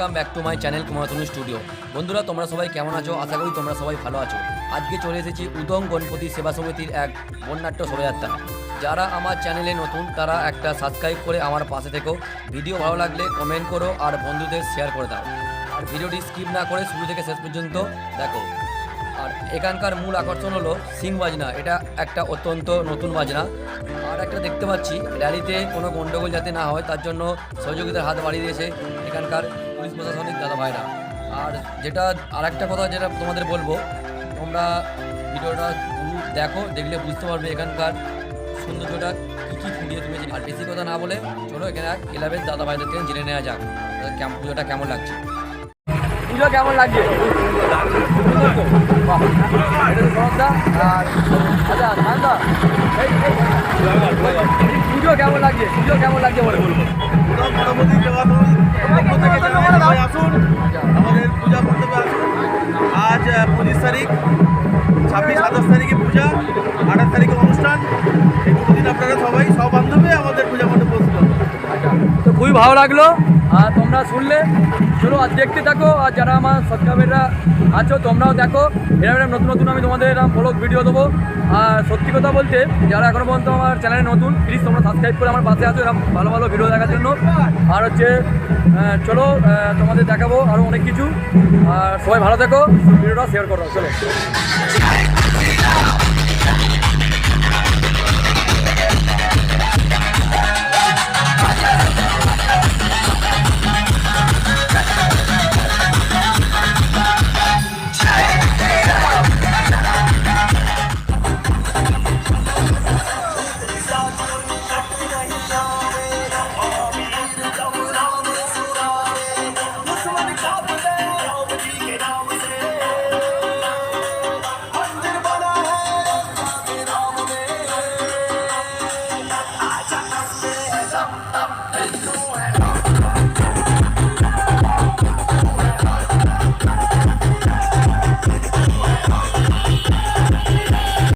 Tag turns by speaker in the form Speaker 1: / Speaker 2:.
Speaker 1: Welcome back to my channel Kumartanu studio বন্ধুরা, তোমরা সবাই কেমন আছো? আশা করি তোমরা সবাই ভালো আছো। আজকে চলে এসেছি উদম গণপতি সেবা সমিতির এক বন্যাট্য শোভাযাত্রা যারা আমার চ্যানেলে নতুন, তারা একটা সাবস্ক্রাইব করে আমার পাশে থেকো। ভিডিও ভালো লাগলে কমেন্ট করো আর বন্ধুদের শেয়ার করে দাও। আর ভিডিওটি স্কিপ না করে শুরু থেকে শেষ পর্যন্ত দেখো। আর এখানকার মূল আকর্ষণ হলো সিং বাজনা। এটা একটা অত্যন্ত নতুন বাজনা। আর একটা দেখতে পাচ্ছি র্যালিতে কোনো গণ্ডগোল যাতে না হয়, তার জন্য সহযোগিতার হাত বাড়িয়ে দিয়েছে এখানকার পুলিশ প্রশাসনিক দাদা ভাইরা আর যেটা আর একটা কথা যেটা তোমাদের বলব তোমরা ভিডিওটা দেখো দেখলে বুঝতে পারবে এখানকার সৌন্দর্যটা কী কী ফুটিয়ে তুলেছে আর বেশি কথা না বলে চলো এখানে এক ক্লাবের দাদা ভাইদের থেকে জেনে নেওয়া যাক কেমন পুজোটা কেমন লাগছে পুজো কেমন লাগছে আর আচ্ছা পুজো কেমন লাগছে পুজো কেমন লাগছে বলে বলব
Speaker 2: আসুন আমাদের পূজা মণ্ডপে আসুন আজ পঁচিশ তারিখ ছাব্বিশ সাতাশ তারিখে পূজা আঠাশ তারিখে অনুষ্ঠান এই দুদিন আপনারা সবাই সব বান্ধবে আমাদের পূজা মণ্ডপে
Speaker 1: তো খুবই ভালো লাগল আর তোমরা শুনলে, চলো আর দেখতে থাকো, আর যারা আমার সাবস্ক্রাইবাররা আছো, তোমরাও দেখো। এরকম এরকম নতুন নতুন আমি তোমাদের এরকম ব্লগ ভিডিও দেবো। আর সত্যি কথা বলতে, যারা এখনও পর্যন্ত আমার চ্যানেলে নতুন প্লিজ তোমরা সাবস্ক্রাইব করে আমার পাশে আছো, এরকম ভালো ভালো ভিডিও দেখার জন্য। আর হচ্ছে চলো তোমাদের দেখাবো আরও অনেক কিছু। আর সবাই ভালো থেকো ভিডিওটা শেয়ার করো, চলো।